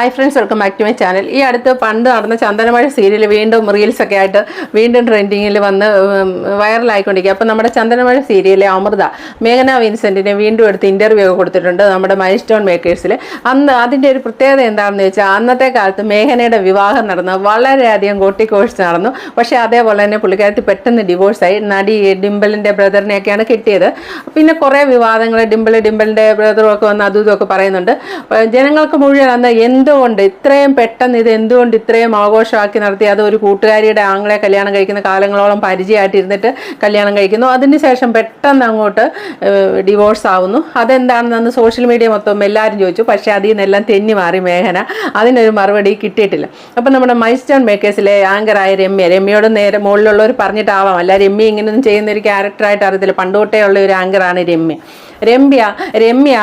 Hi friends welcome back to my channel ഈ അടുത്ത് പണ്ട് നടന്ന ചന്ദനമഴ സീരിയൽ വീണ്ടും റീൽസൊക്കെ ആയിട്ട് വീണ്ടും ട്രെൻഡിങ്ങിൽ വന്ന് വൈറലായിക്കൊണ്ടിരിക്കുക അപ്പോൾ നമ്മുടെ ചന്ദനമഴ സീരിയലിലെ അമൃത മേഘന വിൻസെന്റിനെ വീണ്ടും എടുത്ത് ഇന്റർവ്യൂ ഒക്കെ കൊടുത്തിട്ടുണ്ട് നമ്മുടെ മൈൽ സ്റ്റോൺ മേക്കേഴ്സിൽ അന്ന് അതിന്റെ ഒരു പ്രത്യേകത എന്താണെന്ന് വെച്ചാൽ അന്നത്തെ കാലത്ത് മേഘനയുടെ വിവാഹം നടന്നു വളരെയധികം കോഴ്സ് നടന്നു. പക്ഷേ അതേപോലെ തന്നെ പുള്ളിക്കാരത്തി പെട്ടെന്ന് ഡിവോഴ്സായി നടി ഡിംബിളിന്റെ ബ്രദറിനെയൊക്കെയാണ് കിട്ടിയത്. പിന്നെ കുറേ വിവാദങ്ങൾ ഡിംബിൾ ഡിംബിളിന്റെ ബ്രദറും ഒക്കെ വന്ന് അതും ഇതൊക്കെ പറയുന്നുണ്ട്. ഏഹ് ജനങ്ങൾക്ക് മുഴുവൻ അന്ന് എന്തുകൊണ്ട് ഇത്രയും പെട്ടെന്ന് ഇത് എന്തുകൊണ്ട് ഇത്രയും ആഘോഷമാക്കി നടത്തി? അത് ഒരു കൂട്ടുകാരിയുടെ ആങ്ങളെ കല്യാണം കഴിക്കുന്ന കാലങ്ങളോളം പരിചയമായിട്ട് ഇരുന്നിട്ട് കല്യാണം കഴിക്കുന്നു. അതിനുശേഷം പെട്ടെന്ന് അങ്ങോട്ട് ഡിവോഴ്സ് ആവുന്നു. അതെന്താണെന്ന് സോഷ്യൽ മീഡിയ മൊത്തം എല്ലാവരും ചോദിച്ചു. പക്ഷേ അതിൽ നിന്നെല്ലാം തെന്നി മാറി മേഘന. അതിനൊരു മറുപടി കിട്ടിയിട്ടില്ല. അപ്പം നമ്മുടെ മൈസ്റ്റോൺ മേക്കേഴ്സിലെ ആങ്കറായ രമ്യ. രമ്യയോട് നേരെ മുകളിലുള്ളവർ പറഞ്ഞിട്ടാവാം. അല്ല രമ്യ ഇങ്ങനെയൊന്നും ചെയ്യുന്ന ഒരു ക്യാരക്ടറായിട്ട് അറിയത്തില്ല. പണ്ടോട്ടേ ഉള്ള ഒരു ആങ്കറാണ് രമ്യ. രമ്യ രമ്യ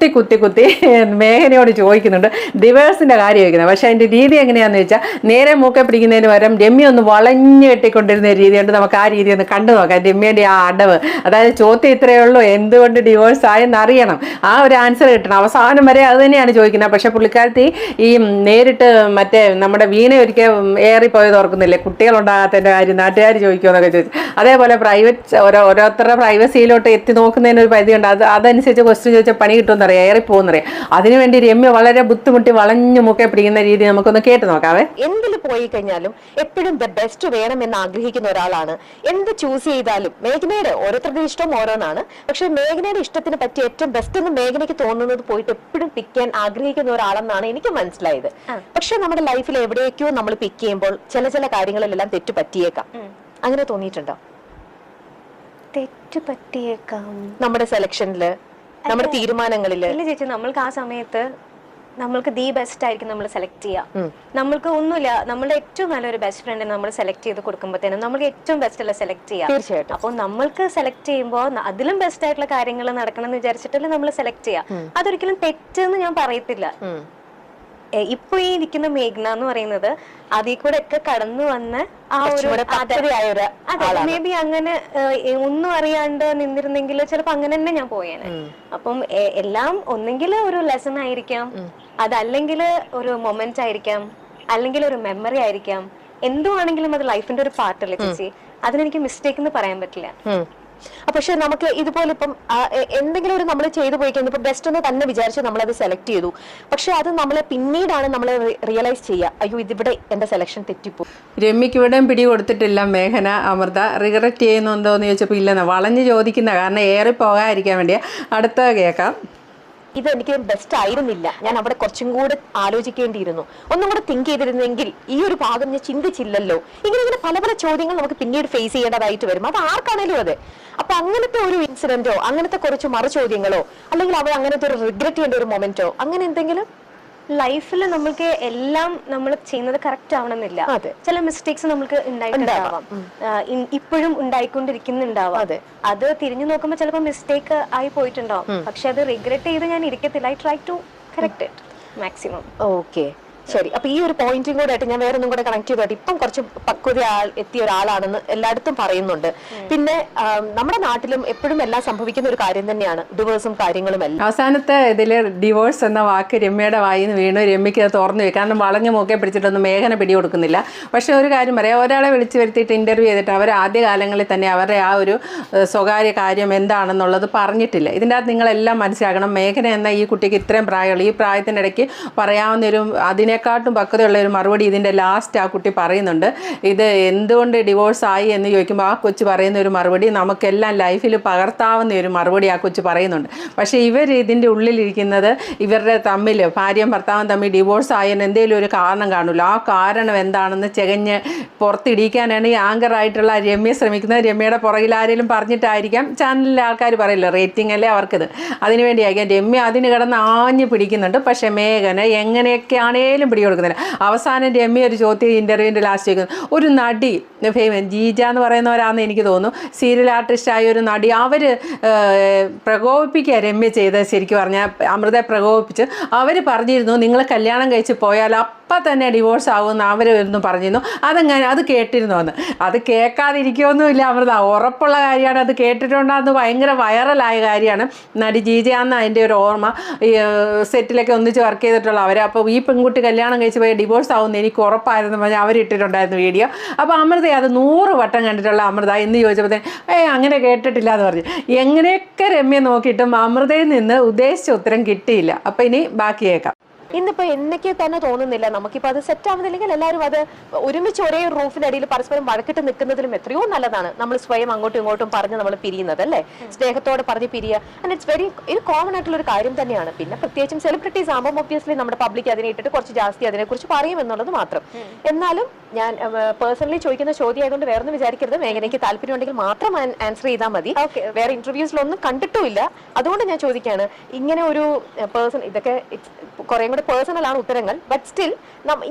കുത്തി കുത്തി കുത്തി മേഘനയോട് ചോദിക്കുന്നുണ്ട്. ഡിവേഴ്സിന്റെ കാര്യം ചോദിക്കുന്നത് പക്ഷേ അതിന്റെ രീതി എങ്ങനെയാന്ന് വെച്ചാൽ നേരെ മൂക്കെ പിടിക്കുന്നതിന് പകരം രമ്യ ഒന്ന് വളഞ്ഞു കെട്ടിക്കൊണ്ടിരുന്ന രീതിയുണ്ട്. നമുക്ക് ആ രീതി ഒന്ന് കണ്ടു നോക്കാം. രമ്യയുടെ ആ അടവ്. അതായത് ചോദ്യം ഇത്രയേ ഉള്ളൂ. എന്തുകൊണ്ട് ഡിവോഴ്സ് ആയെന്ന് അറിയണം. ആ ഒരു ആൻസർ കിട്ടണം. അവസാനം വരെ അത് തന്നെയാണ് ചോദിക്കുന്നത്. പക്ഷെ പുള്ളിക്കാരത്തി ഈ നേരിട്ട് മറ്റേ നമ്മുടെ വീണ ഒരിക്കൽ ഏറിപ്പോയത് ഓർക്കുന്നില്ലേ? കുട്ടികളുണ്ടാകാത്തതിന്റെ കാര്യം നാട്ടുകാർ ചോദിക്കുമെന്നൊക്കെ ചോദിച്ചു. അതേപോലെ പ്രൈവറ്റ് ഓരോ ഓരോരുത്തരുടെ പ്രൈവസിയിലോട്ട് എത്തി നോക്കുന്നതിന് ഒരു പരിധിയുണ്ട്. അത് അതനുസരിച്ച് ക്വസ്റ്റ്യൻ ചോദിച്ചാൽ പണി കിട്ടുമെന്നറിയാം ഏറിപ്പോകുന്നറിയാം അതിനുവേണ്ടി രമ്യ വളരെ ബുദ്ധിമുട്ടി വളഞ്ഞു മുക്കെ പിടിക്കുന്ന രീതി നമുക്കൊന്ന് കേട്ട് നോക്കാവേ. എന്തിൽ പോയി കഴിഞ്ഞാലും എപ്പോഴും ദ ബെസ്റ്റ് വേണമെന്ന് ആഗ്രഹിക്കുന്ന ഒരാളാണ്. എന്ത് ചൂസ് ചെയ്താലും മേഘനയുടെ ഓരോരുത്തരുടെ ഇഷ്ടം ഓരോന്നാണ്. പക്ഷെ മേഘനയുടെ ഇഷ്ടത്തിന് പറ്റിയ ഏറ്റവും ബെസ്റ്റ് എന്ന് മേഘനയ്ക്ക് തോന്നുന്നത് പോയിട്ട് എപ്പോഴും പിക്ക് ചെയ്യാൻ ആഗ്രഹിക്കുന്ന ഒരാളെന്നാണ് എനിക്ക് മനസ്സിലായത്. പക്ഷെ നമ്മുടെ ലൈഫിൽ എവിടെയൊക്കെയോ നമ്മൾ പിക്ക് ചെയ്യുമ്പോൾ ചില ചില കാര്യങ്ങളിലെല്ലാം തെറ്റ് പറ്റിയേക്കാം. അങ്ങനെ തോന്നിയിട്ടുണ്ടോ? തെറ്റ് പറ്റിയേക്കാം. നമ്മുടെ സെലക്ഷനിൽ നമ്മുടെ തീരുമാനങ്ങളിൽ ഇല്ല ചേച്ചി നമ്മൾക്ക് ആ സമയത്ത് നമ്മൾക്ക് ദി ബെസ്റ്റ് ആയിരിക്കും നമ്മൾ സെലക്ട് ചെയ്യുക നമ്മൾക്ക് ഒന്നുമില്ല നമ്മുടെ ഏറ്റവും നല്ലൊരു ബെസ്റ്റ് ഫ്രണ്ടിനെ നമ്മൾ സെലക്ട് ചെയ്ത് കൊടുക്കുമ്പോഴത്തേനും നമ്മൾക്ക് ഏറ്റവും ബെസ്റ്റ് അല്ല സെലക്ട് ചെയ്യാം. തീർച്ചയായിട്ടും. അപ്പോൾ നമ്മൾക്ക് സെലക്ട് ചെയ്യുമ്പോൾ അതിലും ബെസ്റ്റ് ആയിട്ടുള്ള കാര്യങ്ങൾ നടക്കണം എന്ന് വിചാരിച്ചിട്ടല്ലേ നമ്മൾ സെലക്ട് ചെയ്യാം. അതൊരിക്കലും തെറ്റെന്ന് ഞാൻ പറയത്തില്ല. ഇപ്പൊ ഈ ഇരിക്കുന്ന മേഘ്ന എന്ന് പറയുന്നത് അതിൽ കൂടെ ഒക്കെ കടന്നു വന്ന ആ ഒരു അതെ. മേ ബി അങ്ങനെ ഒന്നും അറിയാണ്ട് നിന്നിരുന്നെങ്കിൽ ചിലപ്പോ അങ്ങനെ തന്നെ ഞാൻ പോയേനെ. അപ്പം എല്ലാം ഒന്നെങ്കിൽ ഒരു ലെസൺ ആയിരിക്കാം. അതല്ലെങ്കിൽ ഒരു മൊമെന്റ് ആയിരിക്കാം. അല്ലെങ്കിൽ ഒരു മെമ്മറി ആയിരിക്കാം. എന്തുവാണെങ്കിലും അത് ലൈഫിന്റെ ഒരു പാർട്ടല്ലേ ചേച്ചി? അതിനെനിക്ക് മിസ്റ്റേക്ക് എന്ന് പറയാൻ പറ്റില്ല. പക്ഷെ നമുക്ക് ഇതുപോലെ ഇപ്പം എന്തെങ്കിലും ഒരു നമ്മൾ ചെയ്തു പോയി കഴിഞ്ഞാൽ ബെസ്റ്റ് എന്ന് തന്നെ വിചാരിച്ച് നമ്മൾ അത് സെലക്ട് ചെയ്തു. പക്ഷെ അത് നമ്മളെ പിന്നീടാണ് നമ്മൾ റിയലൈസ് ചെയ്യുക. അയ്യോ ഇതിവിടെ എന്റെ സെലക്ഷൻ തെറ്റിപ്പോ രമ്യക്ക് ഇവിടെയും പിടി കൊടുത്തിട്ടില്ല മേഘന അമൃത. റിഗ്രറ്റ് ചെയ്യുന്നുണ്ടോ എന്ന് ചോദിച്ചപ്പോൾ ഇല്ലെന്ന്. വളഞ്ഞ് ചോദിക്കുന്ന കാരണം ഏറെ പോകാതിരിക്കാൻ വേണ്ടിയാ. അടുത്ത കേൾക്കാം. ഇത് എനിക്ക് ബെസ്റ്റ് ആയിരുന്നില്ല. ഞാൻ അവിടെ കുറച്ചും കൂടെ ആലോചിക്കേണ്ടിയിരുന്നു. ഒന്നും കൂടെ തിങ്ക് ചെയ്തിരുന്നെങ്കിൽ ഈ ഒരു ഭാഗം ഞാൻ ചിന്തിച്ചില്ലല്ലോ. ഇങ്ങനെ ഇങ്ങനെ പല പല ചോദ്യങ്ങൾ നമുക്ക് പിന്നീട് ഫേസ് ചെയ്യേണ്ടതായിട്ട് വരും. അത് ആർക്കാണേലും അതെ. അപ്പൊ അങ്ങനത്തെ ഒരു ഇൻസിഡന്റോ അങ്ങനത്തെ കുറച്ച് മറു ചോദ്യങ്ങളോ അല്ലെങ്കിൽ അവർ അങ്ങനത്തെ ഒരു റിഗ്രറ്റ് ചെയ്യേണ്ട ഒരു മൊമെന്റോ അങ്ങനെ എന്തെങ്കിലും? ലൈഫിൽ നമ്മൾക്ക് എല്ലാം നമ്മൾ ചെയ്യുന്നത് കറക്റ്റ് ആവണമെന്നില്ല. ചില മിസ്റ്റേക്സ് നമ്മൾക്ക് ഉണ്ടായിട്ടുണ്ടാവാം. ഇപ്പോഴും ഉണ്ടായിക്കൊണ്ടിരിക്കുന്നുണ്ടാവാം. അതെ. അത് തിരിഞ്ഞു നോക്കുമ്പോൾ ചിലപ്പോൾ മിസ്റ്റേക്ക് ആയി പോയിട്ടുണ്ടാവും. പക്ഷെ അത് റിഗ്രറ്റ് ചെയ്ത് ഞാൻ ഇരിക്കത്തില്ല. I try to correct it maximum okay. ശരി. അപ്പൊ ഈ ഒരു പോയിന്റും കൂടെ ആയിട്ട് ഞാൻ വേറെ ഒന്നും കൂടെ കണക്ട് ചെയ്തോട്ടെ ഇപ്പം കുറച്ച് പക്വത ആൾ എത്തിയ ഒരാളാണെന്ന് എല്ലായിടത്തും പറയുന്നുണ്ട്. പിന്നെ നമ്മുടെ നാട്ടിലും എപ്പോഴും എല്ലാം സംഭവിക്കുന്ന ഒരു കാര്യം തന്നെയാണ്. ഡിവേഴ്സും കാര്യങ്ങളും എല്ലാം. അവസാനത്തെ ഇതിൽ ഡിവോഴ്സ് എന്ന വാക്ക് രമ്യയുടെ വായിന്ന് നിന്ന് വീണു. രമ്യക്ക് അത് തുറന്നു പോയി കാരണം വളഞ്ഞു മൂക്കെ പിടിച്ചിട്ടൊന്നും മേഘന പിടി കൊടുക്കുന്നില്ല പക്ഷേ ഒരു കാര്യം പറയാം. ഒരാളെ വിളിച്ചു വരുത്തിയിട്ട് ഇന്റർവ്യൂ ചെയ്തിട്ട് അവർ ആദ്യ കാലങ്ങളിൽ തന്നെ അവരുടെ ആ ഒരു സ്വകാര്യ കാര്യം എന്താണെന്നുള്ളത് പറഞ്ഞിട്ടില്ല. ഇതിന്റെ അകത്ത് നിങ്ങളെല്ലാം മനസ്സിലാക്കണം. മേഘന എന്ന ഈ കുട്ടിക്ക് ഇത്രയും പ്രായമുള്ളൂ. ഈ പ്രായത്തിനിടയ്ക്ക് പറയാവുന്ന ഒരു അതിനെക്കാട്ടും പക്വതയുള്ള ഒരു മറുപടി ഇതിന്റെ ലാസ്റ്റ് ആ കുട്ടി പറയുന്നുണ്ട്. ഇത് എന്തുകൊണ്ട് ഡിവോഴ്സ് ആയി എന്ന് ചോദിക്കുമ്പോൾ ആ കൊച്ചു പറയുന്ന ഒരു മറുപടി നമുക്കെല്ലാം ലൈഫിൽ പകർത്താവുന്ന ഒരു മറുപടി ആ കൊച്ചു പറയുന്നുണ്ട്. പക്ഷേ ഇവർ ഇതിന്റെ ഉള്ളിലിരിക്കുന്നത് ഇവരുടെ തമ്മിൽ ഭാര്യയും ഭർത്താവും തമ്മിൽ ഡിവോഴ്സ് ആയതിന് എന്തെങ്കിലും ഒരു കാരണം കാണില്ല ആ കാരണം എന്താണെന്ന് ചെകഞ്ഞ് പുറത്തിടിക്കാനാണ് ഈ ആങ്കറായിട്ടുള്ള രമ്യ ശ്രമിക്കുന്നത്. രമ്യയുടെ പുറകിൽ ആരെങ്കിലും പറഞ്ഞിട്ടായിരിക്കാം. ചാനലിലെ ആൾക്കാർ പറയില്ല റേറ്റിംഗ് അല്ലേ അവർക്കിത്. അതിനുവേണ്ടിയായിരിക്കാം രമ്യ അതിന് കിടന്ന് ആഞ്ഞ് പിടിക്കുന്നുണ്ട്. പക്ഷേ മേഘന എങ്ങനെയൊക്കെ ആണേലും പിടി കൊടുക്കുന്നില്ല അവസാനം രമ്യ ഒരു ചോദ്യം ഇന്റർവ്യൂവിന്റെ ലാസ്റ്റ് ചോദിക്കുന്നത് ഒരു നടി ഫേമസ് ജീജ എന്ന് പറയുന്നവരാണെന്ന് എനിക്ക് തോന്നുന്നു. സീരിയൽ ആർട്ടിസ്റ്റായ ഒരു നടി അവർ പ്രകോപിപ്പിക്കുക രമ്യ ചെയ്ത് ശരിക്കും പറഞ്ഞാൽ അമൃതയെ പ്രകോപിപ്പിച്ച്. അവർ പറഞ്ഞിരുന്നു നിങ്ങൾ കല്യാണം കഴിച്ച് പോയാൽ അപ്പം തന്നെ ഡിവോഴ്സ് ആകുമെന്ന് അവർ ഒന്ന് പറഞ്ഞിരുന്നു. അതങ്ങനെ? അത് കേട്ടിരുന്നു അത് കേൾക്കാതിരിക്കുമൊന്നുമില്ല അമൃത. ഉറപ്പുള്ള കാര്യമാണ്. അത് കേട്ടിട്ടുണ്ടാകുന്നത് ഭയങ്കര വൈറലായ കാര്യമാണ്. നടി ജീജയാന്ന് അതിന്റെ ഒരു ഓർമ്മ. ഈ സെറ്റിലൊക്കെ ഒന്നിച്ച് വർക്ക് ചെയ്തിട്ടുള്ള അവർ അപ്പോൾ ഈ പെൺകുട്ടി കല്യാണം കഴിച്ച് പോയി ഡിവോഴ്സ് ആവുമെന്ന് എനിക്ക് ഉറപ്പായിരുന്നു. പറഞ്ഞാൽ അവരിട്ടിട്ടുണ്ടായിരുന്നു വീഡിയോ അപ്പോൾ അമൃത അത് നൂറ് വട്ടം കണ്ടിട്ടുള്ള അമൃത എന്ന് ചോദിച്ചപ്പോൾ ഏ അങ്ങനെ കേട്ടിട്ടില്ല എന്ന് പറഞ്ഞു. എങ്ങനെയൊക്കെ രമ്യ നോക്കിയിട്ടും അമൃതയിൽ നിന്ന് ഉദ്ദേശിച്ച ഉത്തരം കിട്ടിയില്ല. അപ്പോൾ ഇനി ബാക്കി കേൾക്കാം. ഇന്നിപ്പോ എന്നൊക്കെ തന്നെ തോന്നുന്നില്ല. നമുക്കിപ്പോ അത് സെറ്റ് ആവുന്നില്ലെങ്കിൽ എല്ലാവരും അത് ഒരുമിച്ച് ഒരേ റൂഫിനടിയിൽ പരസ്പരം വഴക്കിട്ട് നിൽക്കുന്നതിലും എത്രയോ നല്ലതാണ്. നമ്മൾ സ്വയം അങ്ങോട്ടും ഇങ്ങോട്ടും പറഞ്ഞ് നമ്മൾ പിരിയുന്നത് അല്ലേ? സ്നേഹത്തോടെ പറഞ്ഞ് പിരിയുക. ആൻഡ് ഇറ്റ്സ് വെരി ഒരു കോമൺ ആയിട്ടുള്ള ഒരു കാര്യം തന്നെയാണ്. പിന്നെ പ്രത്യേകിച്ചും സെലിബ്രിറ്റീസ് ആകുമ്പോൾ ഒബ്വിയസ്ലി നമ്മുടെ പബ്ലിക് അതിനെ ഇട്ടിട്ട് കുറച്ച് ജാസ്തി അതിനെക്കുറിച്ച് പറയും എന്നുള്ളത് മാത്രം. എന്നാലും ഞാൻ പേഴ്സണലി ചോദിക്കുന്ന ചോദ്യം ആയതുകൊണ്ട് വേറെ ഒന്നും വിചാരിക്കരുത്. മേഘനയ്ക്ക് താല്പര്യം ഉണ്ടെങ്കിൽ മാത്രം ആൻസർ ചെയ്താൽ മതി. വേറെ ഇന്റർവ്യൂസിലൊന്നും കണ്ടിട്ടുമില്ല. അതുകൊണ്ട് ഞാൻ ചോദിക്കുകയാണ് ഇങ്ങനെ ഒരു പേഴ്സൺ ഇതൊക്കെ കുറേ കൂടെ പേഴ്സണൽ ആണ് ഉത്തരങ്ങൾ. ബട്ട് സ്റ്റിൽ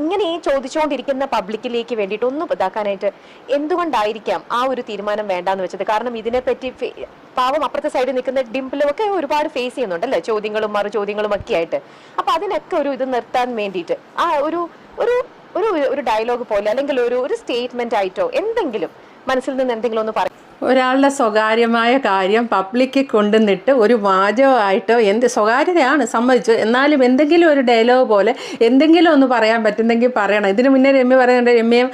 ഇങ്ങനെ ഈ ചോദിച്ചുകൊണ്ടിരിക്കുന്ന പബ്ലിക്കിലേക്ക് വേണ്ടിയിട്ട് ഒന്ന് ഇതാക്കാനായിട്ട് എന്തുകൊണ്ടായിരിക്കാം ആ ഒരു തീരുമാനം വേണ്ടാന്ന് വെച്ചത്? കാരണം ഇതിനെപ്പറ്റി പാവം അപ്പുറത്തെ സൈഡിൽ നിൽക്കുന്ന ഡിംപിളും ഒരുപാട് ഫേസ് ചെയ്യുന്നുണ്ടല്ലേ? ചോദ്യങ്ങളും മറു ചോദ്യങ്ങളും ഒക്കെ ആയിട്ട്. അപ്പൊ അതിനൊക്കെ ഒരു ഇത് നിർത്താൻ വേണ്ടിയിട്ട് ആ ഒരു ഒരു ഒരു ഒരു ഡയലോഗ് പോലെ അല്ലെങ്കിൽ ഒരു ഒരു സ്റ്റേറ്റ്മെന്റ് ആയിട്ടോ എന്തെങ്കിലും മനസ്സിൽ നിന്ന് എന്തെങ്കിലും ഒന്ന് ഒരാളുടെ സ്വകാര്യമായ കാര്യം പബ്ലിക്കിൽ കൊണ്ടുവന്നിട്ട് ഒരു വാചകമായിട്ടോ എന്ത് സ്വകാര്യതയാണ് സമ്മതിച്ചു എന്നാലും എന്തെങ്കിലും ഒരു ഡയലോഗ് പോലെ എന്തെങ്കിലും ഒന്ന് പറയാൻ പറ്റുന്നെങ്കിൽ പറയണം. ഇതിന് മുന്നേ രമ്യ പറയുന്നുണ്ട് രമ്യയും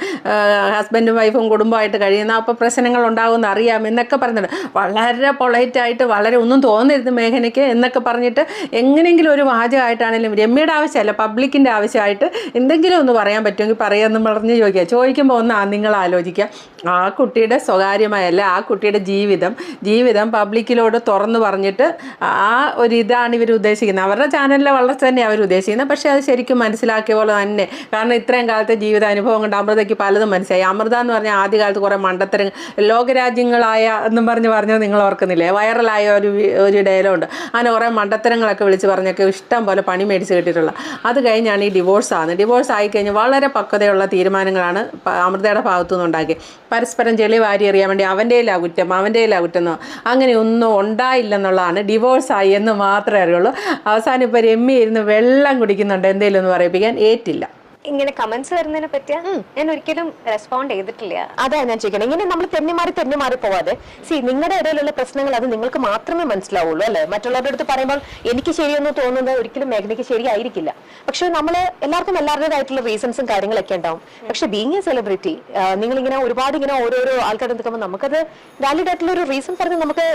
ഹസ്ബൻഡും വൈഫും കുടുംബമായിട്ട് കഴിയുന്ന അപ്പോൾ പ്രശ്നങ്ങൾ ഉണ്ടാകുമെന്ന് അറിയാം എന്നൊക്കെ പറഞ്ഞിട്ട് വളരെ പൊളൈറ്റായിട്ട് വളരെ ഒന്നും തോന്നരുത് മേഘനയ്ക്ക് എന്നൊക്കെ പറഞ്ഞിട്ട് എങ്ങനെയെങ്കിലും ഒരു വാചകമായിട്ടാണെങ്കിലും രമ്യയുടെ ആവശ്യമല്ല പബ്ലിക്കിന്റെ ആവശ്യമായിട്ട് എന്തെങ്കിലും ഒന്ന് പറയാൻ പറ്റുമെങ്കിൽ പറയാമെന്ന് പറഞ്ഞ് ചോദിക്കുക. ചോദിക്കുമ്പോൾ ഒന്ന് നിങ്ങൾ ആലോചിക്കുക. ആ കുട്ടിയുടെ സ്വകാര്യമായല്ല ആ കുട്ടിയുടെ ജീവിതം ജീവിതം പബ്ലിക്കിലോട് തുറന്നു പറഞ്ഞിട്ട് ആ ഒരു ഇതാണ് ഇവർ ഉദ്ദേശിക്കുന്നത്. അവരുടെ ചാനലിലെ വളർച്ച തന്നെ അവർ ഉദ്ദേശിക്കുന്നത്. പക്ഷേ അത് ശരിക്കും മനസ്സിലാക്കിയ പോലെ തന്നെ കാരണം ഇത്രയും കാലത്തെ ജീവിത അനുഭവം കൊണ്ട് അമൃതയ്ക്ക് പലതും മനസ്സിലായി. അമൃത എന്ന് പറഞ്ഞാൽ ആദ്യകാലത്ത് കുറേ മണ്ടത്തരം ലോകരാജ്യങ്ങളായ എന്നും പറഞ്ഞ് പറഞ്ഞത് നിങ്ങൾ ഓർക്കുന്നില്ലേ? വൈറലായ ഒരു ഒരു ഡയലോണ്ട് അങ്ങനെ കുറേ മണ്ടത്തരങ്ങളൊക്കെ വിളിച്ച് പറഞ്ഞൊക്കെ ഇഷ്ടം പോലെ പണി മേടിച്ച് കിട്ടിയിട്ടുള്ള. അത് കഴിഞ്ഞാണ് ഈ ഡിവോഴ്സ് ആകുന്നത് ഡിവോഴ്സ് ആയിക്കഴിഞ്ഞ് വളരെ പക്വതയുള്ള തീരുമാനങ്ങളാണ് അമൃതയുടെ ഭാഗത്തു നിന്നുണ്ടാക്കി പരസ്പരം ചെളി വാരി എറിയാൻ വേണ്ടി അവന്റെ ആ കുറ്റം അവന്റെ ആ കുറ്റം അങ്ങനെ ഒന്നും ഉണ്ടായില്ലെന്നുള്ളതാണ് ഡിവോഴ്സായി എന്ന് മാത്രമേ അറിയുള്ളൂ. അവസാനം ഇപ്പോൾ രമ്യ ഇരുന്ന് വെള്ളം കുടിക്കുന്നുണ്ട് എന്തെങ്കിലും ഒന്ന് പറയിപ്പിക്കാൻ ഏറ്റില്ല. ഇങ്ങനെ കമന്റ്സ് വരുന്നതിനെ പറ്റിയ ഞാൻ ഒരിക്കലും റെസ്പോണ്ട് ചെയ്തിട്ടില്ല. അതാ ഞാൻ ചോദിക്കണം. ഇങ്ങനെ നമ്മൾ തെന്നിമാറി തെന്നിമാറി പോവാതെ സി നിങ്ങളുടെ ഇടയിലുള്ള പ്രശ്നങ്ങൾ അത് നിങ്ങൾക്ക് മാത്രമേ മനസ്സിലാവുള്ളൂ അല്ലെ? മറ്റുള്ളവരുടെ അടുത്ത് പറയുമ്പോൾ എനിക്ക് ശരിയെന്ന് തോന്നുന്നത് ഒരിക്കലും മേഘനയ്ക്ക് ശരിയായിരിക്കില്ല. പക്ഷെ നമ്മൾ എല്ലാവർക്കും എല്ലാവരുടേതായിട്ടുള്ള റീസൺസും കാര്യങ്ങളൊക്കെ ഉണ്ടാവും. പക്ഷെ ബീങ് എ സെലിബ്രിറ്റി നിങ്ങൾ ഇങ്ങനെ ഒരുപാട് ഇങ്ങനെ ഓരോരോ ആൾക്കാരുടെ നിൽക്കുമ്പോൾ നമുക്കത് വാലിഡ് ആയിട്ടുള്ള ഒരു റീസൺ പറഞ്ഞ് നമുക്ക്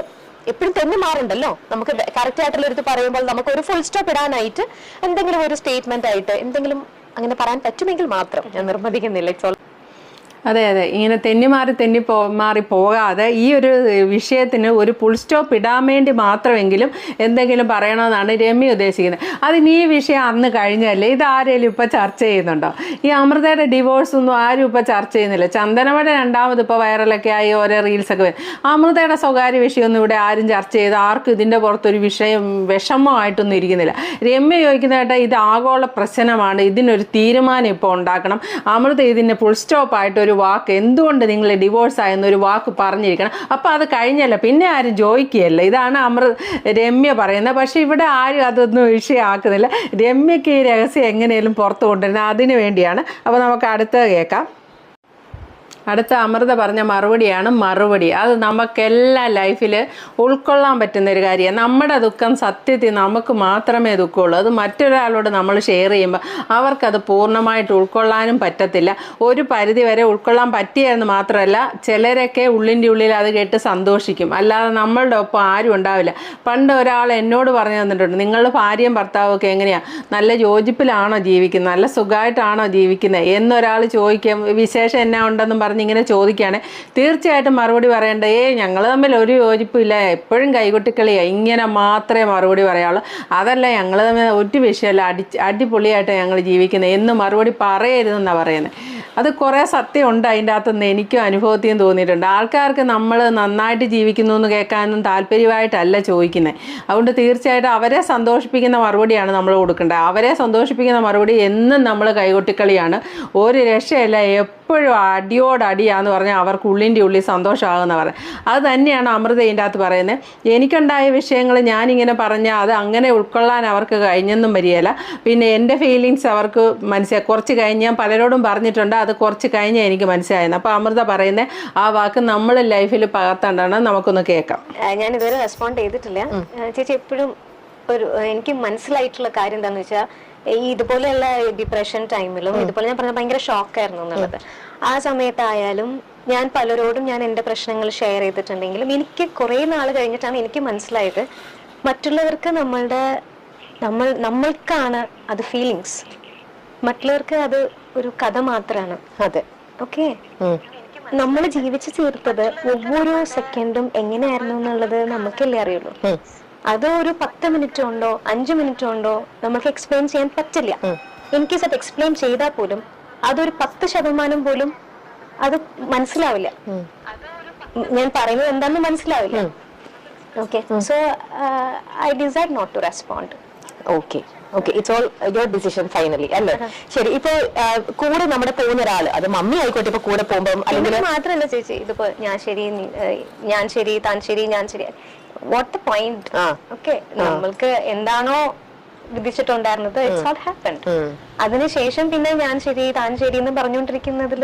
എപ്പോഴും തെന്നി മാറുണ്ടല്ലോ? നമുക്ക് കറക്റ്റ് ആയിട്ടുള്ള ഒരു പറയുമ്പോൾ നമുക്ക് ഒരു ഫുൾ സ്റ്റോപ്പ് ഇടാനായിട്ട് എന്തെങ്കിലും ഒരു സ്റ്റേറ്റ്മെന്റ് ആയിട്ട് എന്തെങ്കിലും അങ്ങനെ പറയാൻ പറ്റുമെങ്കിൽ മാത്രം. ഞാൻ നിർബന്ധിക്കുന്നില്ല. ഇറ്റ്സ് ഓൾ അതെ അതെ. ഇങ്ങനെ തെന്നി മാറി തെന്നി പോ മാറി പോകാതെ ഈ ഒരു വിഷയത്തിന് ഒരു ഫുൾ സ്റ്റോപ്പ് ഇടാൻ വേണ്ടി മാത്രമെങ്കിലും എന്തെങ്കിലും പറയണമെന്നാണ് രമ്യ ഉദ്ദേശിക്കുന്നത്. അതിന് ഈ വിഷയം അന്ന് കഴിഞ്ഞല്ലേ? ഇത് ആരെങ്കിലും ഇപ്പോൾ ചർച്ച ചെയ്യുന്നുണ്ടോ? ഈ അമൃതയുടെ ഡിവോഴ്സ് ഒന്നും ആരും ഇപ്പോൾ ചർച്ച ചെയ്യുന്നില്ല. ചന്ദനമഴ രണ്ടാമത് ഇപ്പോൾ വൈറലൊക്കെ ആയി ഓരോ റീൽസൊക്കെ വരും. അമൃതയുടെ സ്വകാര്യ വിഷയമൊന്നും ഇവിടെ ആരും ചർച്ച ചെയ്ത് ആർക്കും ഇതിന്റെ പുറത്തൊരു വിഷയം വിഷമമായിട്ടൊന്നും ഇരിക്കുന്നില്ല. രമ്യ ചോദിക്കുന്നതായിട്ട് ഇത് ആഗോള പ്രശ്നമാണ്. ഇതിനൊരു തീരുമാനം ഇപ്പോൾ ഉണ്ടാക്കണം. അമൃത ഇതിന് ഫുൾ സ്റ്റോപ്പ് ആയിട്ട് ഒരു വാക്ക് എന്തുകൊണ്ട് നിങ്ങൾ ഡിവോഴ്സ് ആയെന്നൊരു വാക്ക് പറഞ്ഞിരിക്കണം? അപ്പോൾ അത് കഴിഞ്ഞല്ല. പിന്നെ ആരും ചോദിക്കുകയല്ല ഇതാണ് അമൃ രമ്യ പറയുന്നത്. പക്ഷേ ഇവിടെ ആരും അതൊന്നും വിഷയമാക്കുന്നില്ല. രമ്യക്ക് ഈ രഹസ്യം എങ്ങനെയും പുറത്തു കൊണ്ടുവരുന്നത് അതിനു വേണ്ടിയാണ്. അപ്പോൾ നമുക്ക് അടുത്തത് കേൾക്കാം. അടുത്ത അമൃത പറഞ്ഞ മറുപടിയാണ് മറുപടി. അത് നമുക്കെല്ലാ ലൈഫിൽ ഉൾക്കൊള്ളാൻ പറ്റുന്ന ഒരു കാര്യമാണ്. നമ്മുടെ ദുഃഖം സത്യത്തിൽ നമുക്ക് മാത്രമേ ദുഃഖമുള്ളൂ. അത് മറ്റൊരാളോട് നമ്മൾ ഷെയർ ചെയ്യുമ്പോൾ അവർക്കത് പൂർണമായിട്ട് ഉൾക്കൊള്ളാനും പറ്റത്തില്ല. ഒരു പരിധി വരെ ഉൾക്കൊള്ളാൻ പറ്റിയെന്ന് മാത്രമല്ല ചിലരൊക്കെ ഉള്ളിന്റെ ഉള്ളിൽ അത് കേട്ട് സന്തോഷിക്കും. അല്ലാതെ നമ്മളുടെ ഒപ്പം ആരും ഉണ്ടാവില്ല. പണ്ട് ഒരാൾ എന്നോട് പറഞ്ഞു തന്നിട്ടുണ്ട് നിങ്ങളുടെ ഭാര്യയും ഭർത്താവും ഒക്കെ എങ്ങനെയാണ് നല്ല യോജിപ്പിലാണോ ജീവിക്കുന്നത്? നല്ല സുഖമായിട്ടാണോ ജീവിക്കുന്നത്? എന്നൊരാൾ ചോദിക്കും വിശേഷം എന്നാ ഉണ്ടെന്നും ഇങ്ങനെ ചോദിക്കുകയാണ്. തീർച്ചയായിട്ടും മറുപടി പറയേണ്ട ഏ ഞങ്ങൾ തമ്മിൽ ഒരു യോജിപ്പില്ല. എപ്പോഴും കൈകൊട്ടിക്കളിയാണ് ഇങ്ങനെ മാത്രമേ മറുപടി പറയാവുള്ളൂ. അതല്ല ഞങ്ങൾ തമ്മിൽ ഒരു വിഷയമല്ല. അടി അടിപൊളിയായിട്ട് ഞങ്ങൾ ജീവിക്കുന്നത് എന്ന് മറുപടി പറയരുതെന്നാണ് പറയുന്നത് അത് കുറേ സത്യം ഉണ്ട് അതിന്റെ അകത്തുനിന്ന്. എനിക്കും അനുഭവത്തെയും തോന്നിയിട്ടുണ്ട്. ആൾക്കാർക്ക് നമ്മൾ നന്നായിട്ട് ജീവിക്കുന്നു എന്ന് കേൾക്കാനൊന്നും താല്പര്യമായിട്ടല്ല ചോദിക്കുന്നത് അതുകൊണ്ട് തീർച്ചയായിട്ടും അവരെ സന്തോഷിപ്പിക്കുന്ന മറുപടിയാണ് നമ്മൾ കൊടുക്കേണ്ടത്. അവരെ സന്തോഷിപ്പിക്കുന്ന മറുപടി എന്നും നമ്മൾ കൈകൊട്ടിക്കളിയാണ്. ഒരു രക്ഷയല്ല. എപ്പോഴും അടിയോട് അടിയാന്ന് പറഞ്ഞാൽ അവർക്ക് ഉള്ളിന്റെ ഉള്ളിൽ സന്തോഷമാകുന്ന പറയുന്നത് അത് തന്നെയാണ് അമൃത ഇതിന്റെ അകത്ത് പറയുന്നത് എനിക്കുണ്ടായ വിഷയങ്ങൾ ഞാനിങ്ങനെ പറഞ്ഞാൽ അത് അങ്ങനെ ഉൾക്കൊള്ളാൻ അവർക്ക് കഴിഞ്ഞെന്നും വരികയില്ല. പിന്നെ എന്റെ ഫീലിങ്സ് അവർക്ക് മനസ്സിലായി കുറച്ച് കഴിഞ്ഞ് ഞാൻ പലരോടും പറഞ്ഞിട്ടുണ്ട് അത് കുറച്ച് കഴിഞ്ഞ് എനിക്ക് മനസ്സിലായിരുന്നു അപ്പോൾ അമൃത പറയുന്നത് ആ വാക്ക് നമ്മൾ ലൈഫിൽ പകർത്തേണ്ടതാണ്. നമുക്കൊന്ന് കേൾക്കാം. ഞാൻ ഇതുവരെ റെസ്പോണ്ട് ചെയ്തിട്ടില്ല ചേച്ചി എപ്പോഴും ഒരു എനിക്ക് മനസ്സിലായിട്ടുള്ള കാര്യം എന്താന്ന് വെച്ചാൽ ഈ ഇതുപോലെയുള്ള ഡിപ്രഷൻ ടൈമിലും ഇതുപോലെ ഞാൻ പറഞ്ഞ ഭയങ്കര ഷോക്കായിരുന്നു എന്നുള്ളത്. ആ സമയത്തായാലും ഞാൻ പലരോടും ഞാൻ എന്റെ പ്രശ്നങ്ങൾ ഷെയർ ചെയ്തിട്ടുണ്ടെങ്കിലും എനിക്ക് കുറേ നാൾ കഴിഞ്ഞിട്ടാണ് എനിക്ക് മനസ്സിലായത് മറ്റുള്ളവർക്ക് നമ്മളുടെ നമ്മൾ നമ്മൾക്കാണ് അത് ഫീലിങ്സ് മറ്റുള്ളവർക്ക് അത് ഒരു കഥ മാത്രമാണ് അതെ. ഓക്കെ നമ്മൾ ജീവിച്ചു തീർത്തത് ഒവ്വൊരു സെക്കൻഡും എങ്ങനെയായിരുന്നു എന്നുള്ളത് നമുക്കല്ലേ അറിയുള്ളൂ. അത് ഒരു പത്ത് മിനിറ്റ് ഉണ്ടോ അഞ്ചു മിനിറ്റ് ഉണ്ടോ നമുക്ക് എക്സ്പ്ലെയിൻ ചെയ്യാൻ പറ്റില്ല. ഇൻ കേസ് അത് എക്സ്പ്ലെയിൻ ചെയ്താൽ പോലും അതൊരു പത്ത് ശതമാനം പോലും അത് മനസ്സിലാവില്ല. ഞാൻ പറയുന്നത് എന്താണെന്ന് മനസ്സിലാവില്ല. Okay so I decide not to respond okay okay it's all your decision finally അല്ലേ? ശരി. ഇപ്പൊ കൂടെ നമ്മുടെ പോകുന്ന ഒരാൾ അത് മമ്മി ആയിക്കോട്ടെ ഇപ്പൊ കൂടെ പോകുമ്പോൾ അല്ലെങ്കിൽ മാത്രമല്ല ചേച്ചി ഇതിപ്പോ ഞാൻ ശരി ഞാൻ ശരി താൻ ശരി ഞാൻ ശരി. What the point. ഓക്കെ നമ്മൾക്ക് എന്താണോ വിധിച്ചിട്ടുണ്ടായിരുന്നത് ഇറ്റ്സ് നോട്ട് ഹാപ്പൻ അതിനുശേഷം പിന്നെ ഞാൻ ശരി താൻ ശരി എന്ന് പറഞ്ഞുകൊണ്ടിരിക്കുന്നതിൽ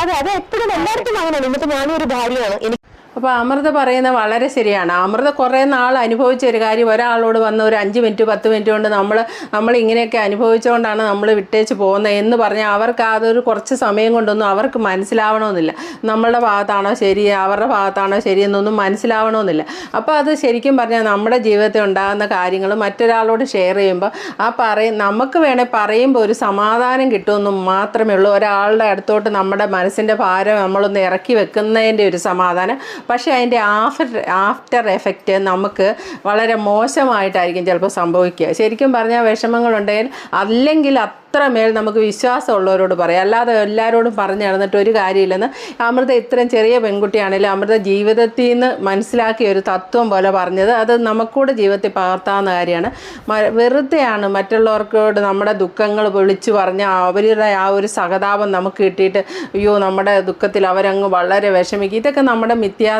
അതെ അത് എപ്പോഴും എല്ലായിടത്തും അങ്ങനെയാണ്. ഇന്നത്തെ ഞാനും ഒരു ഭാര്യയാണ്. എനിക്ക് അപ്പോൾ അമൃത പറയുന്നത് വളരെ ശരിയാണ്. അമൃത കുറേ നാൾ അനുഭവിച്ച ഒരു കാര്യം ഒരാളോട് വന്ന് ഒരു അഞ്ച് മിനിറ്റ് പത്ത് മിനിറ്റ് കൊണ്ട് നമ്മൾ നമ്മൾ ഇങ്ങനെയൊക്കെ അനുഭവിച്ചുകൊണ്ടാണ് നമ്മൾ വിട്ടേച്ച് പോകുന്നത് എന്ന് പറഞ്ഞാൽ അവർക്ക് അതൊരു കുറച്ച് സമയം കൊണ്ടൊന്നും അവർക്ക് മനസ്സിലാവണമെന്നില്ല. നമ്മളുടെ ഭാഗത്താണോ ശരി അവരുടെ ഭാഗത്താണോ ശരി എന്നൊന്നും മനസ്സിലാവണമെന്നില്ല. അപ്പോൾ അത് ശരിക്കും പറഞ്ഞാൽ നമ്മുടെ ജീവിതത്തിൽ ഉണ്ടാകുന്ന കാര്യങ്ങൾ മറ്റൊരാളോട് ഷെയർ ചെയ്യുമ്പോൾ ആ പറയും നമുക്ക് വേണേൽ പറയുമ്പോൾ ഒരു സമാധാനം കിട്ടുമെന്നും മാത്രമേ ഉള്ളൂ. ഒരാളുടെ അടുത്തോട്ട് നമ്മുടെ മനസ്സിന്റെ ഭാരം നമ്മളൊന്ന് ഇറക്കി വെക്കുന്നതിന്റെ ഒരു സമാധാനം പക്ഷേ അതിന്റെ ആഫ്റ്റർ ആഫ്റ്റർ എഫക്റ്റ് നമുക്ക് വളരെ മോശമായിട്ടായിരിക്കും ചിലപ്പോൾ സംഭവിക്കുക. ശരിക്കും പറഞ്ഞാൽ വിഷമങ്ങളുണ്ടെങ്കിൽ അല്ലെങ്കിൽ അത്രമേൽ നമുക്ക് വിശ്വാസമുള്ളവരോട് പറയാം. അല്ലാതെ എല്ലാവരോടും പറഞ്ഞു നടന്നിട്ട് ഒരു കാര്യമില്ലെന്ന് അമൃത ഇത്രയും ചെറിയ പെൺകുട്ടിയാണെങ്കിലും അമൃത ജീവിതത്തിൽ നിന്ന് മനസ്സിലാക്കിയ ഒരു തത്വം പോലെ പറഞ്ഞത് അത് നമുക്കൂടെ ജീവിതത്തിൽ പകർത്താവുന്ന കാര്യമാണ്. വെറുതെയാണ് മറ്റുള്ളവർക്കോട് നമ്മുടെ ദുഃഖങ്ങൾ വിളിച്ചു പറഞ്ഞ് അവരുടെ ആ ഒരു സഹതാപം നമുക്ക് കിട്ടിയിട്ട് അയ്യോ നമ്മുടെ ദുഃഖത്തിൽ അവരങ്ങ് വളരെ വിഷമിക്കും. ഇതൊക്കെ നമ്മുടെ മിഥ്യാധാരണയാണ്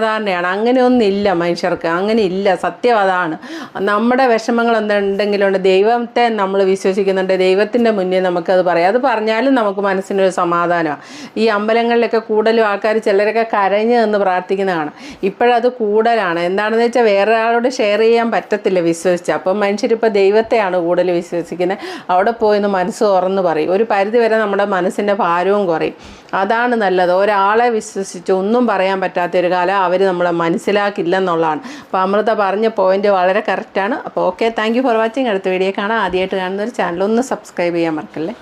അങ്ങനെയൊന്നും ഇല്ല മനുഷ്യർക്ക്. അങ്ങനെ ഇല്ല സത്യം അതാണ്. നമ്മുടെ വിഷമങ്ങൾ എന്തുണ്ടെങ്കിലുണ്ട് ദൈവത്തെ നമ്മൾ വിശ്വസിക്കുന്നുണ്ട് ദൈവത്തിന്റെ മുന്നിൽ നമുക്കത് പറയാം. അത് പറഞ്ഞാലും നമുക്ക് മനസ്സിനൊരു സമാധാനമാണ് ഈ അമ്പലങ്ങളിലൊക്കെ കൂടുതലും ആൾക്കാർ ചിലരൊക്കെ കരഞ്ഞ് നിന്ന് പ്രാർത്ഥിക്കുന്ന കാണാം ഇപ്പോഴത് കൂടുതലാണ് എന്താണെന്ന് വെച്ചാൽ വേറെ ആളോട് ഷെയർ ചെയ്യാൻ പറ്റത്തില്ല വിശ്വസിച്ച്. അപ്പം മനുഷ്യരിപ്പോൾ ദൈവത്തെയാണ് കൂടുതൽ വിശ്വസിക്കുന്നത്. അവിടെ പോയി ഒന്ന് മനസ്സ് തുറന്ന് പറയും. ഒരു പരിധി വരെ നമ്മുടെ മനസ്സിന്റെ ഭാരവും കുറയും. അതാണ് നല്ലത്. ഒരാളെ വിശ്വസിച്ച് ഒന്നും പറയാൻ പറ്റാത്തൊരു കാലം അവർ നമ്മളെ മനസ്സിലാക്കില്ല എന്നുള്ളതാണ് അപ്പോൾ അമൃത പറഞ്ഞ പോയിന്റ് വളരെ കറക്റ്റാണ് അപ്പോൾ ഓക്കെ താങ്ക് ഫോർ വാച്ചിങ് അടുത്ത വീഡിയോ കാണാം. ആദ്യമായിട്ട് കാണുന്ന ഒരു ചാനൽ ഒന്ന് സബ്സ്ക്രൈബ് ചെയ്യാൻ മറക്കല്ലേ?